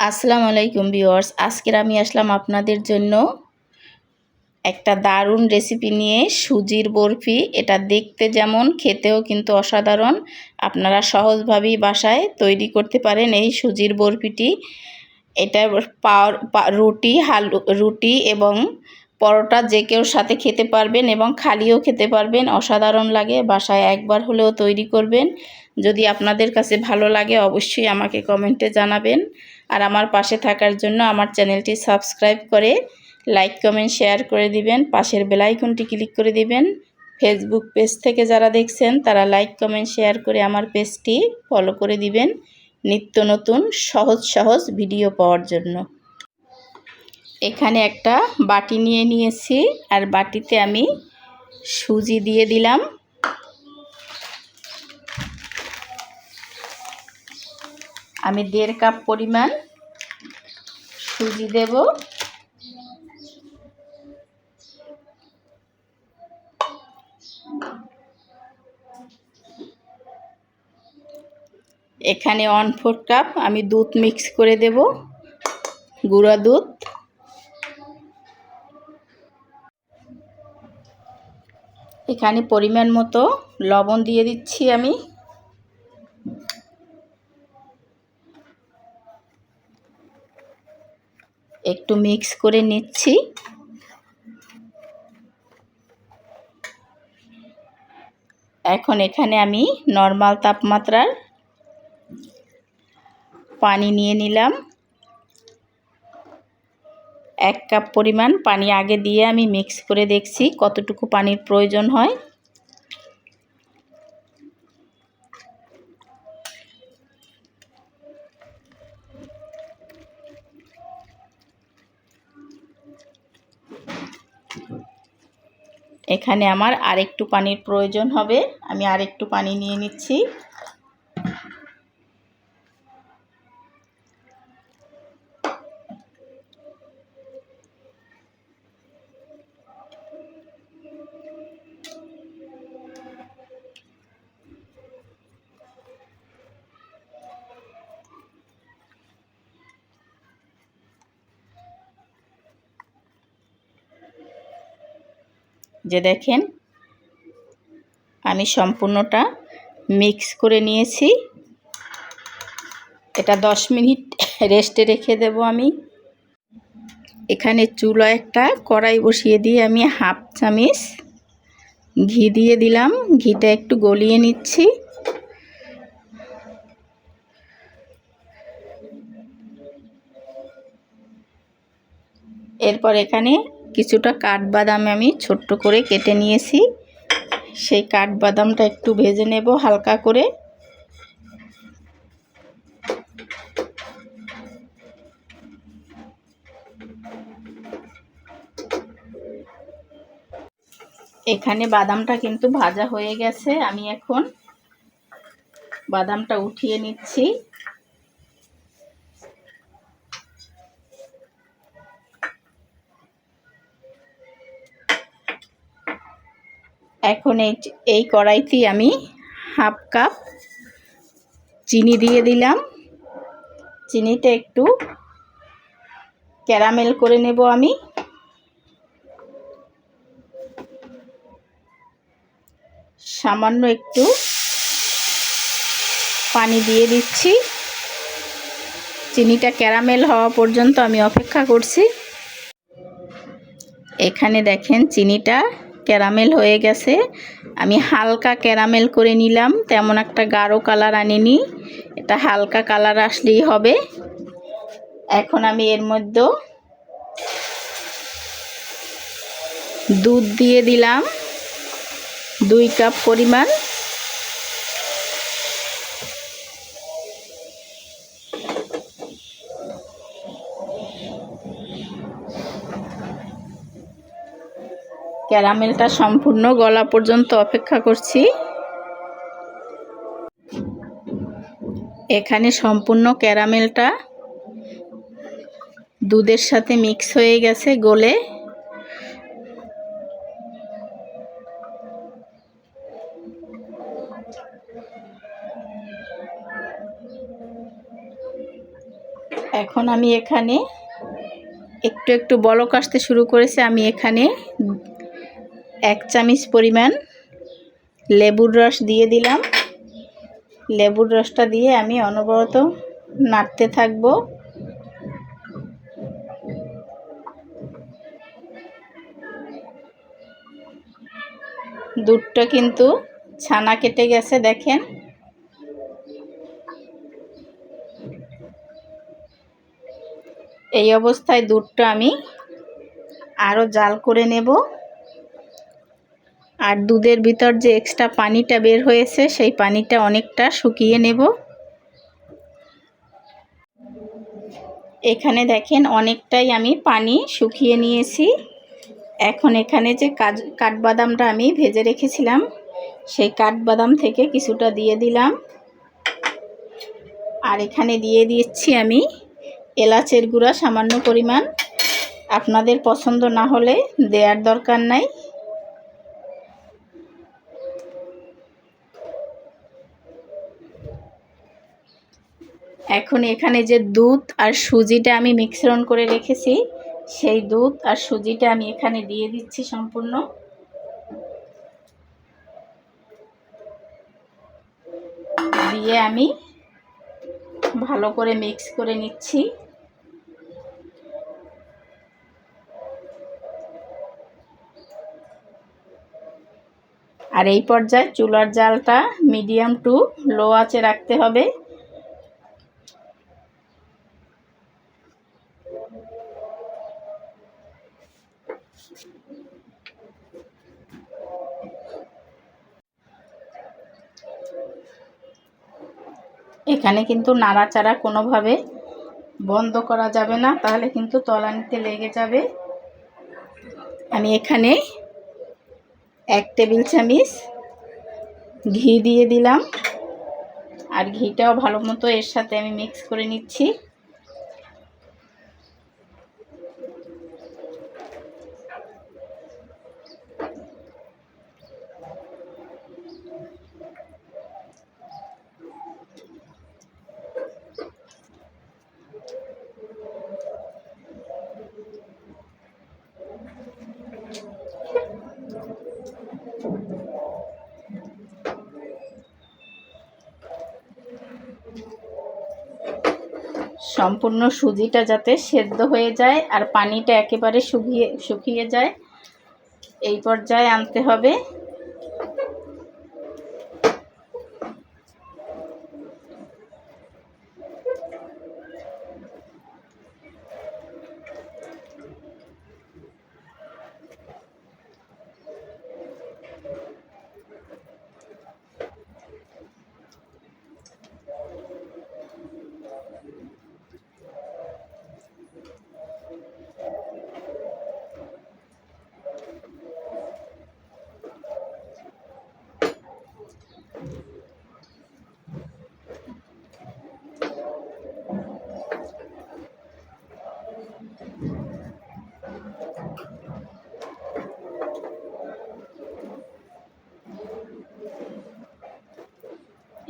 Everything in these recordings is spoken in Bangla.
আসসালামু আলাইকুম ভিউয়ার্স। আজকের আমি আসলাম আপনাদের জন্য একটা দারুণ রেসিপি নিয়ে সুজির বরফি। এটা দেখতে যেমন, খেতেও কিন্তু অসাধারণ। আপনারা সহজভাবেই বাসায় তৈরি করতে পারেন এই সুজির বরফিটি। এটা পাওয়ার রুটি, হাল, রুটি এবং পরোটা যে কেউ সাথে খেতে পারবেন এবং খালিও খেতে পারবেন। অসাধারণ লাগে, বাসায় একবার হলেও তৈরি করবেন। যদি আপনাদের কাছে ভালো লাগে অবশ্যই আমাকে কমেন্টে জানাবেন। আর আমার পাশে থাকার জন্য আমার চ্যানেলটি সাবস্ক্রাইব করে লাইক, কমেন্ট, শেয়ার করে দিবেন। পাশের বেলাইকনটি ক্লিক করে দিবেন। ফেসবুক পেজ থেকে যারা দেখছেন, তারা লাইক, কমেন্ট, শেয়ার করে আমার পেজটি ফলো করে দিবেন নিত্য নতুন, সহজ সহজ ভিডিও পাওয়ার জন্য। এখানে একটা বাটি নিয়ে নিয়েছি, আর বাটিতে আমি সুজি দিয়ে দিলাম। আমি দেড় কাপ পরিমাণ সুজি দেব। এখানে ওয়ান ফোর কাপ আমি দুধ মিক্স করে দেব, গুঁড়া দুধ। এখানে পরিমাণ মতো লবণ দিয়ে দিচ্ছি আমি। একটু মিক্স করে নিচ্ছি। এখন এখানে আমি নর্মাল তাপমাত্রার পানি নিয়ে নিলাম। এক কাপ পরিমাণ পানি আগে দিয়ে আমি মিক্স করে দেখছি কতটুকু পানির প্রয়োজন হয়। এখানে আমার আরেকটু পানির প্রয়োজন হবে। আমি আরেকটু পানি নিয়ে নিচ্ছি। যে দেখেন, আমি সম্পূর্ণটা মিক্স করে নিয়েছি। এটা দশ মিনিট রেস্টে রেখে দেব আমি। এখানে চুলো একটা কড়াই বসিয়ে দিয়ে আমি হাফ চামিচ ঘি দিয়ে দিলাম। ঘিটা একটু গলিয়ে নিচ্ছি। এরপর এখানে কিছুটা কাঠবাদাম আমি ছোট্ট করে কেটে নিয়েছি। সেই কাঠবাদামটা একটু ভেজে নেব হালকা করে। এখানে বাদামটা কিন্তু ভাজা হয়ে গেছে। আমি এখন বাদামটা উঠিয়ে নিচ্ছি। এখন এই এই কড়াইতে আমি হাফ কাপ চিনি দিয়ে দিলাম। চিনিটা একটু ক্যারামেল করে নেব আমি। সামান্য একটু পানি দিয়ে দিচ্ছি। চিনিটা ক্যারামেল হওয়া পর্যন্ত আমি অপেক্ষা করছি। এখানে দেখেন চিনিটা ক্যারামেল হয়ে গেছে। আমি হালকা ক্যারামেল করে নিলাম। তেমন একটা গাঢ় কালার আনিনি। এটা হালকা কালার আসলেই হবে। এখন আমি এর মধ্যে দুধ দিয়ে দিলাম। দুই কাপ পরিমাণ। ক্যারামেলটা সম্পূর্ণ গলা পর্যন্ত অপেক্ষা করছি। এখানে সম্পূর্ণ ক্যারামেলটা দুধের সাথে মিক্স হয়ে গেছে গলে। এখন আমি এখানে একটু একটু বলক আসতে শুরু করেছে। আমি এখানে এক চামচ পরিমাণ লেবুর রস দিয়ে দিলাম। লেবুর রসটা দিয়ে আমি অনবরত নাড়তে থাকব। দুধটা কিন্তু ছানা কেটে গেছে, দেখেন। এই অবস্থায় দুধটা আমি আরও জাল করে নেব। আর দুধের ভিতর যে এক্সট্রা পানিটা বের হয়েছে, সেই পানিটা অনেকটা শুকিয়ে নেব। এখানে দেখেন অনেকটাই আমি পানি শুকিয়ে নিয়েছি। এখন এখানে যে কাজ, কাঠবাদামটা আমি ভেজে রেখেছিলাম, সেই কাঠবাদাম থেকে কিছুটা দিয়ে দিলাম। আর এখানে দিয়ে দিচ্ছি আমি এলাচের গুঁড়া সামান্য পরিমাণ। আপনাদের পছন্দ না হলে দেওয়ার দরকার নাই। এখন এখানে যে দুধ আর সুজিটা আমি মিশ্রণ করে রেখেছি, সেই দুধ আর সুজিটা আমি এখানে দিয়ে দিচ্ছি সম্পূর্ণ। দিয়ে আমি ভালো করে মিক্স করে নিচ্ছি। আর এই পর্যায়ে চুলার জালটা মিডিয়াম টু লো আঁচে রাখতে হবে। এখানে কিন্তু নাড়াচাড়া কোনোভাবে বন্ধ করা যাবে না, তাহলে কিন্তু তলানিতে লেগে যাবে। আমি এখানে এক টেবিল চামিচ ঘি দিয়ে দিলাম। আর ঘিটাও ভালো মতো এর সাথে আমি মিক্স করে নিচ্ছি। সম্পূর্ণ সুজিটা যাতে সেদ্ধ হয়ে যায় আর পানিটা একেবারে শুকিয়ে শুকিয়ে যায়। এই পর্যায়ে আনতে হবে।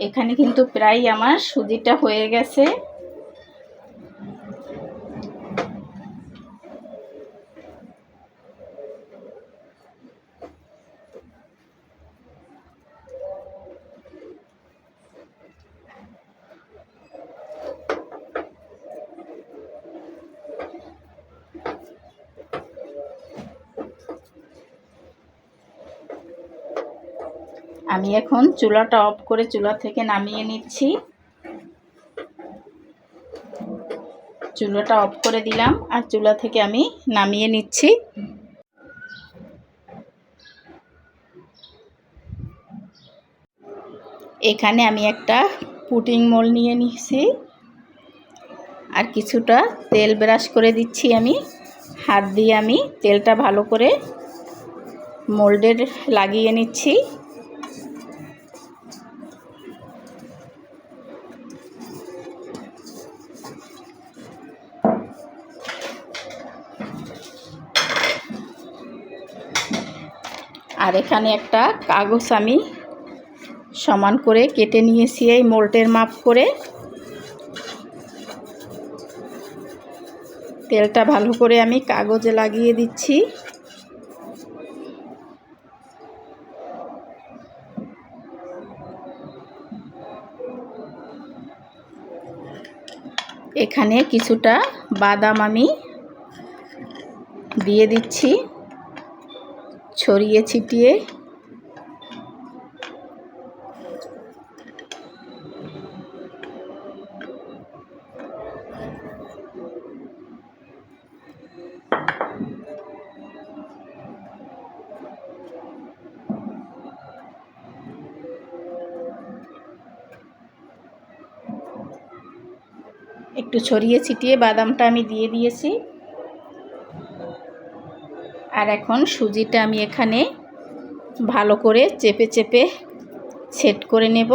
এখানে কিন্তু প্রায় আমার সুজিটা হয়ে গেছে। আমি এখন চুলাটা অফ করে চুলা থেকে নামিয়ে নিচ্ছি। চুলাটা অফ করে দিলাম আর চুলা থেকে আমি নামিয়ে নিচ্ছি। এখানে আমি একটা পুটিং মোল নিয়ে নিচ্ছি। আর কিছুটা তেল ব্রাশ করে দিচ্ছি আমি। হাত দিয়ে আমি তেলটা ভালো করে মোল্ডের লাগিয়ে নিচ্ছি। আর এখানে একটা কাগজ আমি সমান করে কেটে নিয়েছি এই মোল্টের মাপ করে। তেলটা ভালো করে আমি কাগজে লাগিয়ে দিচ্ছি। এখানে কিছুটা বাদাম আমি দিয়ে দিচ্ছি। ছড়িয়ে ছিটিয়ে। একটু ছড়িয়ে ছিটিয়ে বাদামটা আমি দিয়ে দিয়েছি। আর এখন সুজিটা আমি এখানে ভালো করে চেপে চেপে সেট করে নেব।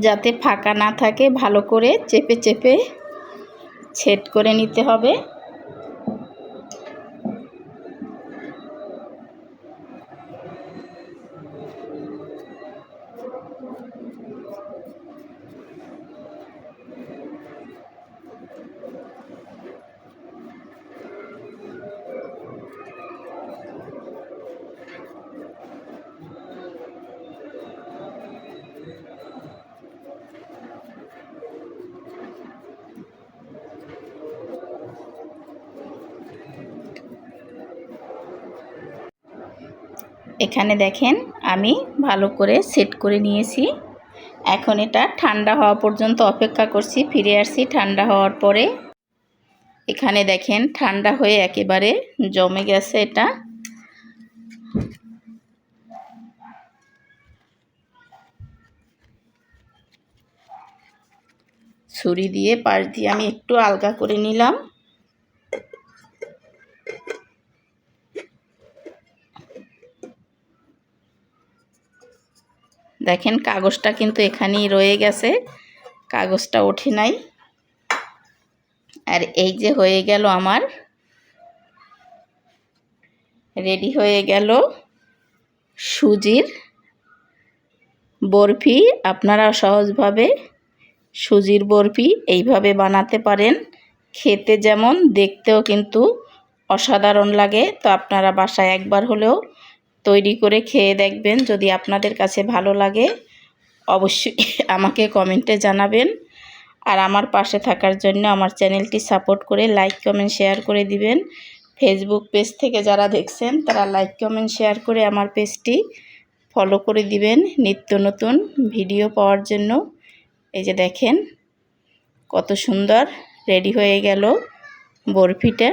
যাতে ফাঁকা না থাকে ভালো করে চেপে চেপে ছেদ করে নিতে হবে। এখানে দেখেন আমি ভালো করে সেট করে নিয়েছি। এখন এটা ঠান্ডা হওয়া পর্যন্ত অপেক্ষা করছি, ফিরে আসছি ঠান্ডা হওয়ার পরে। এখানে দেখেন ঠান্ডা হয়ে একেবারে জমে গেছে এটা। ছুরি দিয়ে পাশ দিয়ে আমি একটু আলগা করে নিলাম। দেখেন কাগজটা কিন্তু এখানেই রয়ে গেছে। কাগজটা ওঠে নাই। আর এই যে হয়ে গেল আমার। রেডি হয়ে গেল সুজির বরফি। আপনারা সহজভাবে সুজির বরফি এইভাবে বানাতে পারেন। খেতে যেমন, দেখতেও কিন্তু অসাধারণ লাগে। তো আপনারা বাসায় একবার হলেও তৈরি করে খেয়ে দেখবেন। যদি আপনাদের কাছে ভালো লাগে, অবশ্যই আমাকে কমেন্টে জানাবেন। আর আমার পাশে থাকার জন্য আমার চ্যানেলটি সাপোর্ট করে লাইক, কমেন্ট, শেয়ার করে দিবেন। ফেসবুক পেজ থেকে যারা দেখছেন, তারা লাইক, কমেন্ট, শেয়ার করে আমার পেজটি ফলো করে দিবেন নিত্য নতুন ভিডিও পাওয়ার জন্য। এই যে দেখেন, কত সুন্দর রেডি হয়ে গেল বরফিটা।